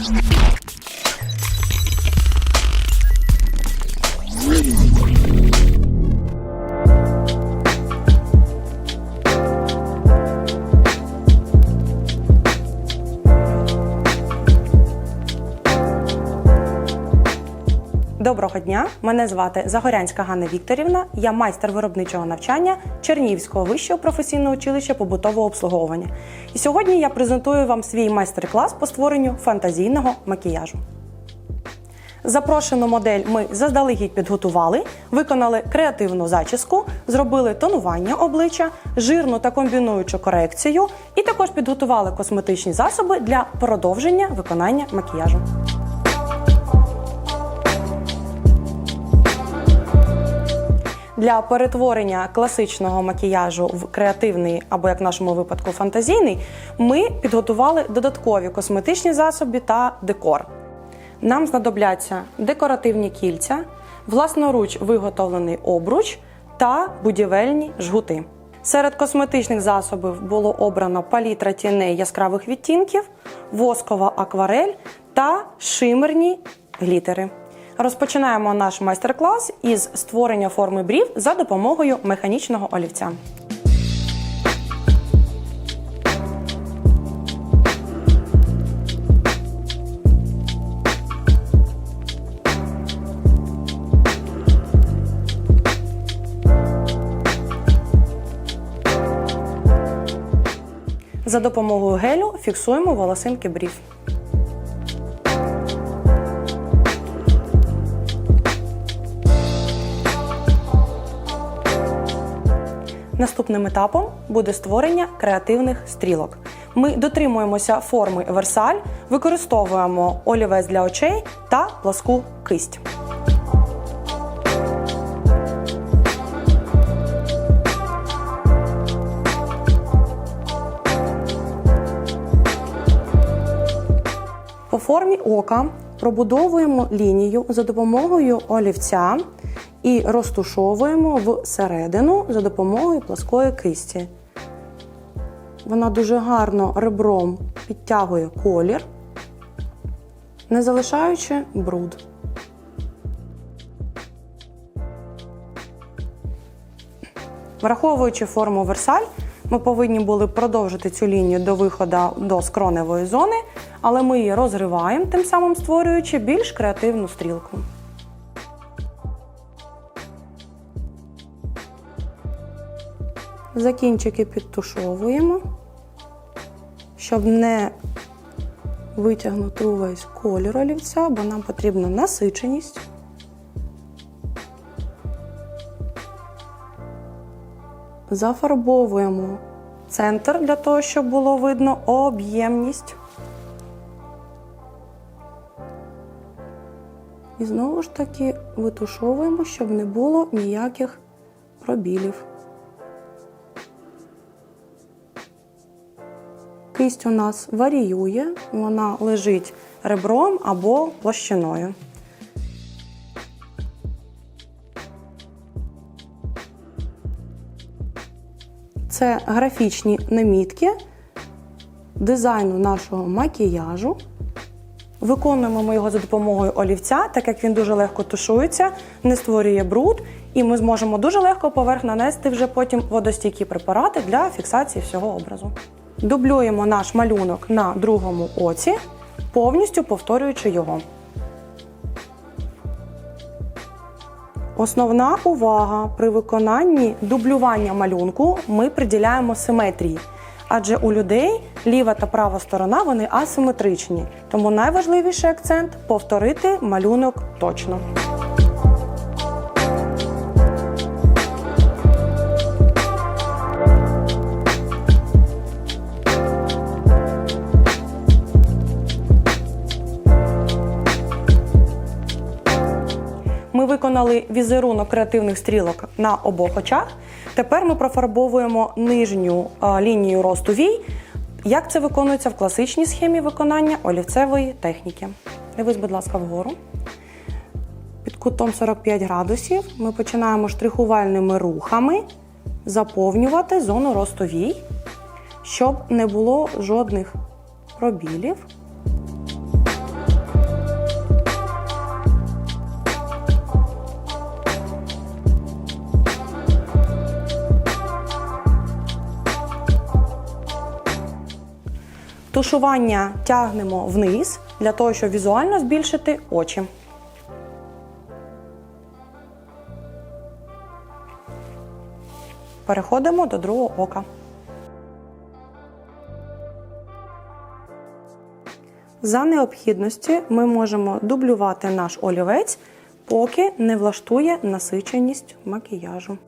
Доброго дня! Мене звати Загорянська Ганна Вікторівна. Я майстер виробничого навчання Чернігівського вищого професійного училища побутового обслуговування. І сьогодні я презентую вам свій майстер-клас по створенню фантазійного макіяжу. Запрошену модель ми заздалегідь підготували, виконали креативну зачіску, зробили тонування обличчя, жирну та комбінуючу корекцію, і також підготували косметичні засоби для продовження виконання макіяжу. Для перетворення класичного макіяжу в креативний або, як в нашому випадку, фантазійний, ми підготували додаткові косметичні засоби та декор. Нам знадобляться декоративні кільця, власноруч виготовлений обруч та будівельні жгути. Серед косметичних засобів було обрано палітра тіней яскравих відтінків, воскова акварель та шимерні глітери. Розпочинаємо наш майстер-клас із створення форми брів за допомогою механічного олівця. За допомогою гелю фіксуємо волосинки брів. Наступним етапом буде створення креативних стрілок. Ми дотримуємося форми версаль, використовуємо олівець для очей та пласку кисть. По формі ока пробудовуємо лінію за допомогою олівця і розтушовуємо всередину за допомогою плоскої кисті. Вона дуже гарно ребром підтягує колір, не залишаючи бруд. Враховуючи форму версаль, ми повинні були продовжити цю лінію до виходу до скроневої зони, але ми її розриваємо, тим самим створюючи більш креативну стрілку. Закінчики підтушовуємо, щоб не витягнути увесь колір олівця, бо нам потрібна насиченість. Зафарбовуємо центр для того, щоб було видно об'ємність. І знову ж таки витушовуємо, щоб не було ніяких пробілів. Кисть у нас варіює, вона лежить ребром або площиною. Це графічні намітки дизайну нашого макіяжу. Виконуємо ми його за допомогою олівця, так як він дуже легко тушується, не створює бруд, і ми зможемо дуже легко поверх нанести вже потім водостійкі препарати для фіксації всього образу. Дублюємо наш малюнок на другому оці, повністю повторюючи його. Основна увага при виконанні дублювання малюнку ми приділяємо симетрії. Адже у людей ліва та права сторона вони асиметричні. Тому найважливіший акцент повторити малюнок точно. Виконали візерунок креативних стрілок на обох очах. Тепер ми профарбовуємо нижню лінію росту вій. Як це виконується в класичній схемі виконання олівцевої техніки? Дивись, будь ласка, вгору. Під кутом 45 градусів ми починаємо штрихувальними рухами заповнювати зону росту вій, щоб не було жодних пробілів. Тушування тягнемо вниз для того, щоб візуально збільшити очі. Переходимо до другого ока. За необхідності ми можемо дублювати наш олівець, поки не влаштує насиченість макіяжу.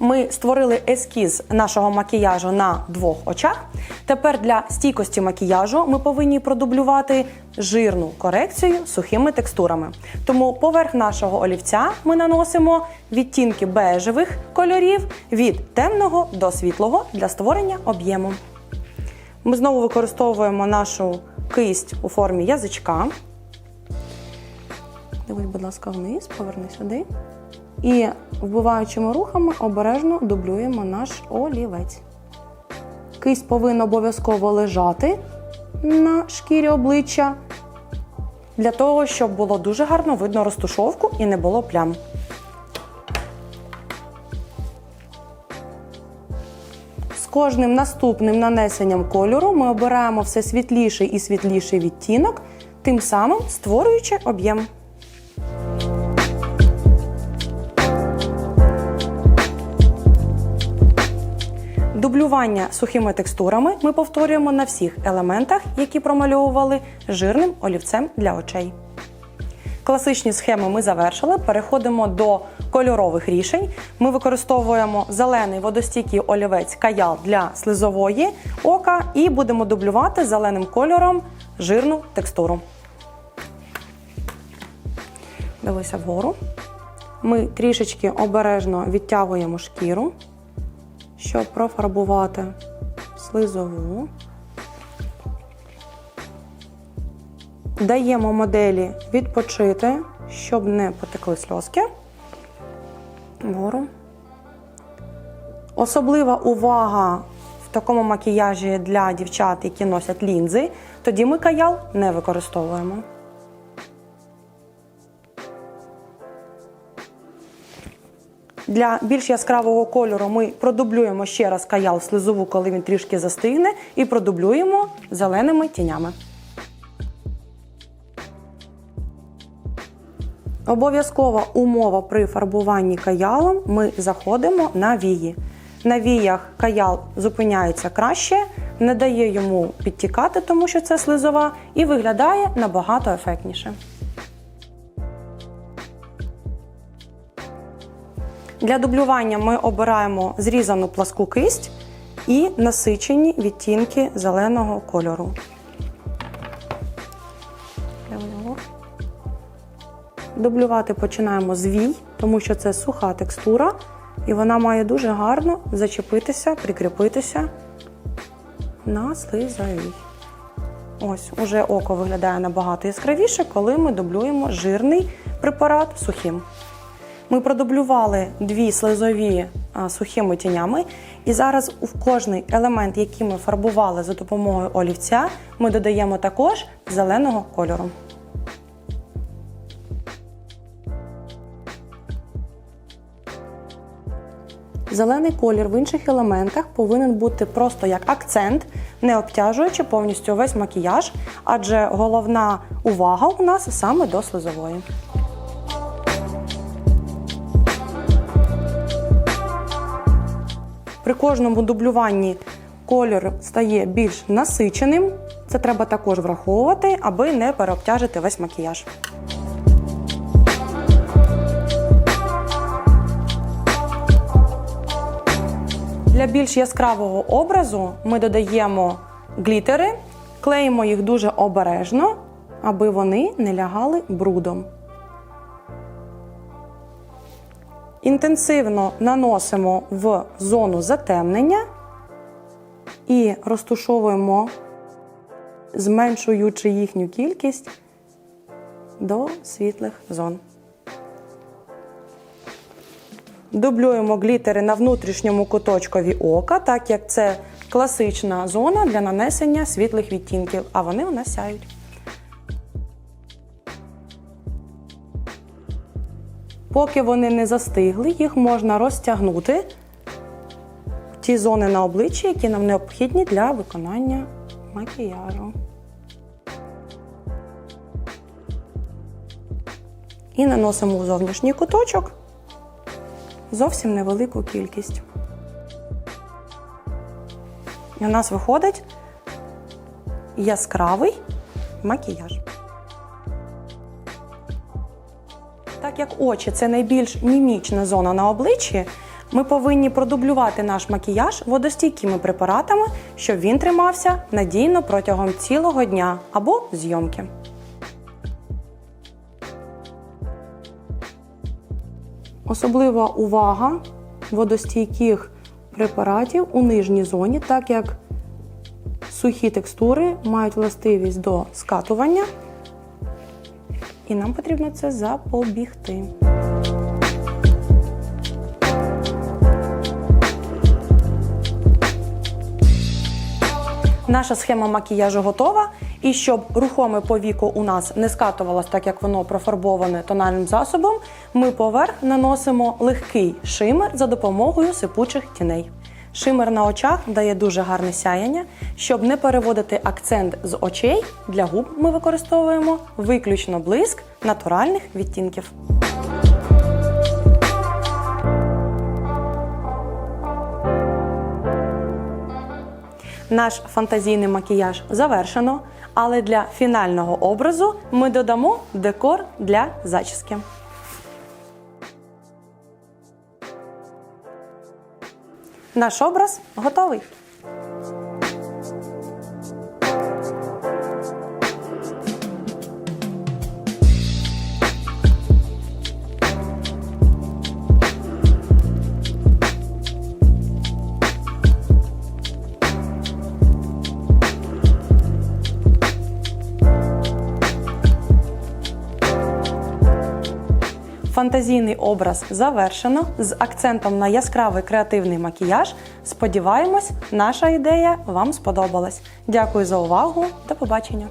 Ми створили ескіз нашого макіяжу на двох очах. Тепер для стійкості макіяжу ми повинні продублювати жирну корекцію сухими текстурами. Тому поверх нашого олівця ми наносимо відтінки бежевих кольорів від темного до світлого для створення об'єму. Ми знову використовуємо нашу кисть у формі язичка. Дивись, будь ласка, вниз, поверни сюди. І вбиваючими рухами обережно дублюємо наш олівець. Кисть повинна обов'язково лежати на шкірі обличчя для того, щоб було дуже гарно видно розтушовку і не було плям. З кожним наступним нанесенням кольору ми обираємо все світліший і світліший відтінок, тим самим створюючи об'єм. Дублювання сухими текстурами ми повторюємо на всіх елементах, які промальовували жирним олівцем для очей. Класичні схеми ми завершили. Переходимо до кольорових рішень. Ми використовуємо зелений водостійкий олівець каял для слизової ока і будемо дублювати зеленим кольором жирну текстуру. Дивися вгору. Ми трішечки обережно відтягуємо шкіру щоб профарбувати слизову. Даємо моделі відпочити, щоб не потекли сльозки. Вгору. Особлива увага в такому макіяжі для дівчат, які носять лінзи, тоді ми каял не використовуємо. Для більш яскравого кольору ми продублюємо ще раз каял в слизову, коли він трішки застигне, і продублюємо зеленими тінями. Обов'язкова умова при фарбуванні каялом ми заходимо на вії. На віях каял зупиняється краще, не дає йому підтікати, тому що це слизова, і виглядає набагато ефектніше. Для дублювання ми обираємо зрізану пласку кисть і насичені відтінки зеленого кольору. Дублювати починаємо з вій, тому що це суха текстура, і вона має дуже гарно зачепитися, прикріпитися на слизовій. Ось, уже око виглядає набагато яскравіше, коли ми дублюємо жирний препарат сухим. Ми продублювали дві слизові а, сухими тінями, і зараз в кожний елемент, який ми фарбували за допомогою олівця, ми додаємо також зеленого кольору. Зелений колір в інших елементах повинен бути просто як акцент, не обтяжуючи повністю весь макіяж, адже головна увага у нас саме до слизової. При кожному дублюванні кольор стає більш насиченим. Це треба також враховувати, аби не переобтяжити весь макіяж. Для більш яскравого образу ми додаємо глітери, клеїмо їх дуже обережно, аби вони не лягали брудом. Інтенсивно наносимо в зону затемнення і розтушовуємо, зменшуючи їхню кількість до світлих зон. Дублюємо глітери на внутрішньому куточкові ока, так як це класична зона для нанесення світлих відтінків, а вони у нас сяють. Поки вони не застигли, їх можна розтягнути в ті зони на обличчі, які нам необхідні для виконання макіяжу. І наносимо у зовнішній куточок зовсім невелику кількість. І у нас виходить яскравий макіяж. Так як очі. Це найбільш мімічна зона на обличчі, ми повинні продублювати наш макіяж водостійкими препаратами, щоб він тримався надійно протягом цілого дня або зйомки. Особлива увага водостійких препаратів у нижній зоні, так як сухі текстури мають властивість до скатування, і нам потрібно це запобігти. Наша схема макіяжу готова. І щоб рухоме повіко у нас не скатувалось, так як воно профарбоване тональним засобом, ми поверх наносимо легкий шимер за допомогою сипучих тіней. Шимер на очах дає дуже гарне сяяння. Щоб не переводити акцент з очей, для губ ми використовуємо виключно блиск натуральних відтінків. Наш фантазійний макіяж завершено, але для фінального образу ми додамо декор для зачіски. Наш образ готовий. Фантазійний образ завершено з акцентом на яскравий креативний макіяж. Сподіваємось, наша ідея вам сподобалась. Дякую за увагу. До побачення!